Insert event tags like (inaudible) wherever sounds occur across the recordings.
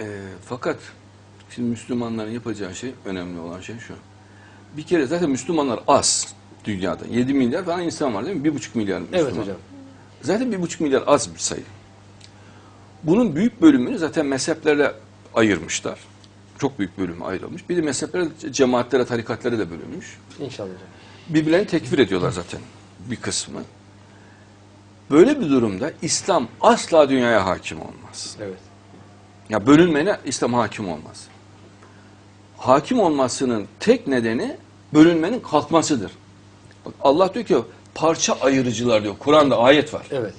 Ee, fakat şimdi Müslümanların yapacağı şey, önemli olan şey şu. Bir kere zaten Müslümanlar az dünyada. 7 milyar falan insan var değil mi? 1,5 milyar Müslüman. Evet hocam. Zaten 1,5 milyar az bir sayı. Bunun büyük bölümünü zaten mezheplerle ayırmışlar. Çok büyük bölümü ayrılmış. Bir de mezheplere, cemaatlere, tarikatlara da bölünmüş. İnşallah birbirlerini tekfir ediyorlar zaten bir kısmı. Böyle bir durumda İslam asla dünyaya hakim olmaz. Evet. Ya bölünmene İslam hakim olmaz. Hakim olmasının tek nedeni bölünmenin kalkmasıdır. Bak Allah diyor ki parça ayırıcılar diyor. Kur'an'da ayet var. Evet.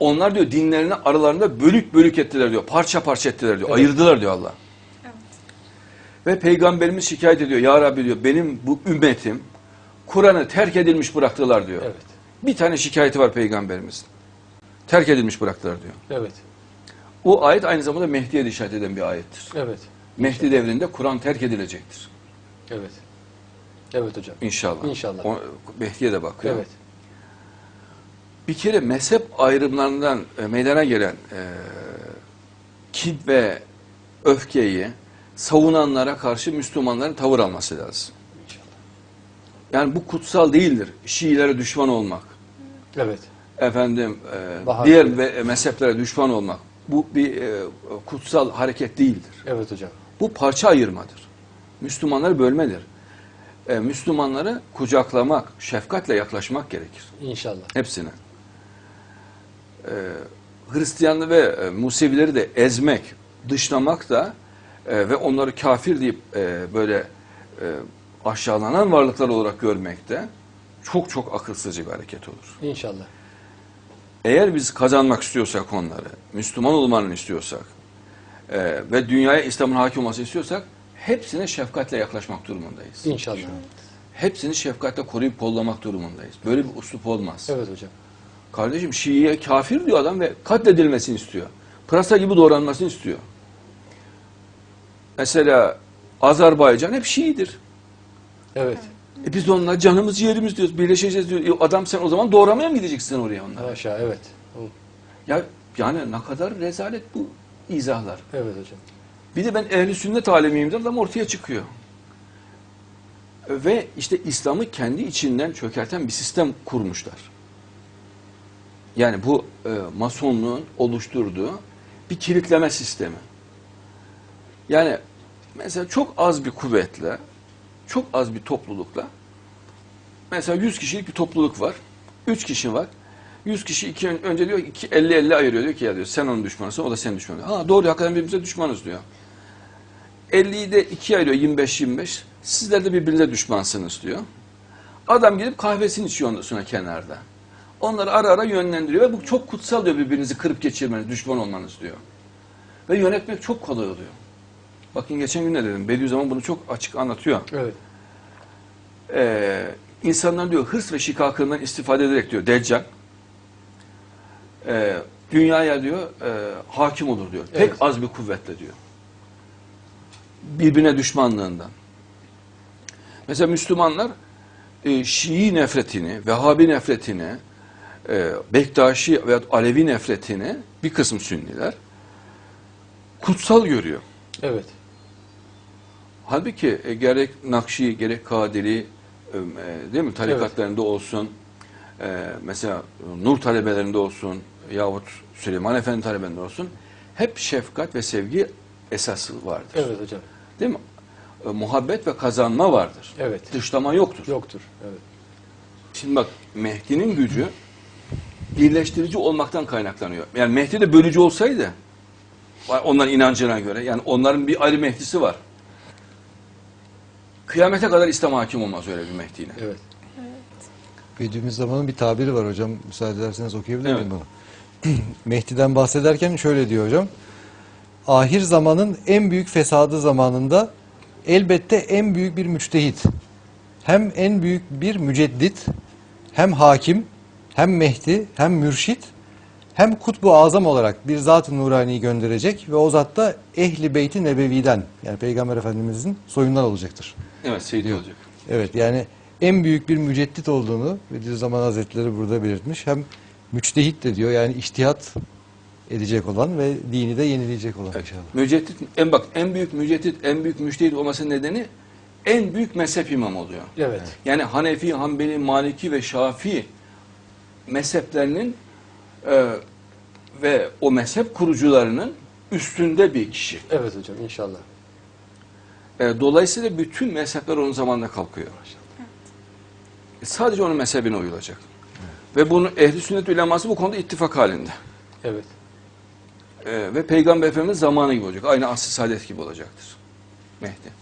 Onlar diyor dinlerini aralarında bölük bölük ettiler diyor. Parça parça ettiler diyor. Evet. Ayırdılar diyor Allah. Ve peygamberimiz şikayet ediyor. Ya Rabbi diyor benim bu ümmetim Kur'an'ı terk edilmiş bıraktılar diyor. Evet. Bir tane şikayeti var peygamberimizin. Terk edilmiş bıraktılar diyor. Evet. O ayet aynı zamanda Mehdi'ye de işaret eden bir ayettir. Evet. Mehdi devrinde Kur'an terk edilecektir. Evet. Evet hocam. İnşallah. İnşallah. O, Mehdi'ye de bakıyor. Evet. Bir kere mezhep ayrımlarından e, meydana gelen e, kin ve öfkeyi savunanlara karşı Müslümanların tavır alması lazım. İnşallah. Yani bu kutsal değildir. Şiilere düşman olmak, Evet. efendim e, Bahar diğer ve mezheplere düşman olmak. Bu bir e, kutsal hareket değildir. Evet hocam. Bu parça ayırmadır. Müslümanları bölmedir. E, Müslümanları kucaklamak, şefkatle yaklaşmak gerekir. İnşallah. Hepsine. E, Hristiyanlı ve e, Musevileri de ezmek, dışlamak da e, ve onları kafir deyip e, böyle e, aşağılanan varlıklar olarak görmek de çok çok akılsızca bir hareket olur. İnşallah. Eğer biz kazanmak istiyorsak onları, Müslüman olmanı istiyorsak e, ve dünyaya İslam'ın hakim olmasını istiyorsak hepsine şefkatle yaklaşmak durumundayız. İnşallah. Hepsini şefkatle koruyup kollamak durumundayız. Böyle bir uslup olmaz. Evet hocam. Kardeşim Şii'ye kafir diyor adam ve katledilmesini istiyor. Pırasa gibi doğranmasını istiyor. Mesela Azerbaycan hep Şii'dir. Evet. E biz onunla canımız yerimiz diyoruz, birleşeceğiz diyor. E adam sen o zaman doğramaya mı gideceksin oraya onları? Haşa evet. Ya yani ne kadar rezalet bu izahlar. Evet hocam. Bir de ben ehli sünnet alemiyim de adam ortaya çıkıyor. Ve işte İslam'ı kendi içinden çökerten bir sistem kurmuşlar. Yani bu e, masonluğun oluşturduğu bir kilitleme sistemi. Yani mesela çok az bir kuvvetle, çok az bir toplulukla, mesela 100 kişilik bir topluluk var, 3 kişi var. 100 kişi iki, önce diyor ki 50-50 ayırıyor diyor ki ya diyor sen onun düşmanısın o da senin düşmanın. Ha doğru hakikaten birbirimize düşmanız diyor. 50'yi de ikiye ayırıyor 25-25. Sizler de birbirinize düşmansınız diyor. Adam gidip kahvesini içiyor ondan sonra kenarda. Onları ara ara yönlendiriyor ve bu çok kutsal diyor birbirinizi kırıp geçirmeniz, düşman olmanız diyor. Ve yönetmek çok kolay oluyor. Bakın geçen gün ne dedim? Bediüzzaman bunu çok açık anlatıyor. Evet. Ee, insanların diyor hırs ve şikakından istifade ederek diyor Deccal e, dünyaya diyor e, hakim olur diyor. Tek Evet. az bir kuvvetle diyor. Birbirine düşmanlığından. Mesela Müslümanlar e, Şii nefretini, Vehhabi nefretini, e, Bektaşi veya Alevi nefretini bir kısım Sünniler kutsal görüyor. Evet. Halbuki e, gerek Nakşi gerek Kadiri e, e, değil mi tarikatlarında olsun e, mesela Nur talebelerinde olsun yahut Süleyman Efendi talebelerinde olsun hep şefkat ve sevgi esası vardır. Evet hocam. Değil mi? E, muhabbet ve kazanma vardır. Evet. Dışlama yoktur. Yoktur. Evet. Şimdi bak Mehdi'nin gücü birleştirici olmaktan kaynaklanıyor. Yani Mehdi de bölücü olsaydı onların inancına göre yani onların bir ayrı Mehdi'si var. Kıyamete kadar İslam hakim olmaz öyle bir Mehdi'yle. Evet. Bediüzzaman'ın bir tabiri var hocam. Müsaade ederseniz okuyabilir miyim Evet. bunu? (clears throat) Mehdi'den bahsederken şöyle diyor hocam. Ahir zamanın en büyük fesadı zamanında elbette en büyük bir müçtehit, hem en büyük bir müceddit, hem hakim, hem Mehdi, hem mürşit, hem kutbu azam olarak bir zat-ı nurani gönderecek ve o zat da ehli beyti nebeviden yani Peygamber Efendimizin soyundan olacaktır. Evet Seydi olacak. Evet yani en büyük bir müceddit olduğunu Bediüzzaman Hazretleri burada belirtmiş. Hem müçtehit de diyor yani iştihat edecek olan ve dini de yenileyecek olan Evet. inşallah. Müceddit, en bak en büyük müceddit, en büyük müştehit olması nedeni en büyük mezhep imam oluyor. Evet. Yani Hanefi, Hanbeli, Maliki ve Şafii mezheplerinin e, ve o mezhep kurucularının üstünde bir kişi. Evet hocam inşallah. E, dolayısıyla bütün mezhepler onun zamanında kalkıyor. E, sadece onun mezhebine uyulacak. Ve bunu ehli sünnet uleması bu konuda ittifak halinde. Evet. E, ve Peygamber Efendimiz zamanı gibi olacak. Aynı asr saadet gibi olacaktır. Mehdi.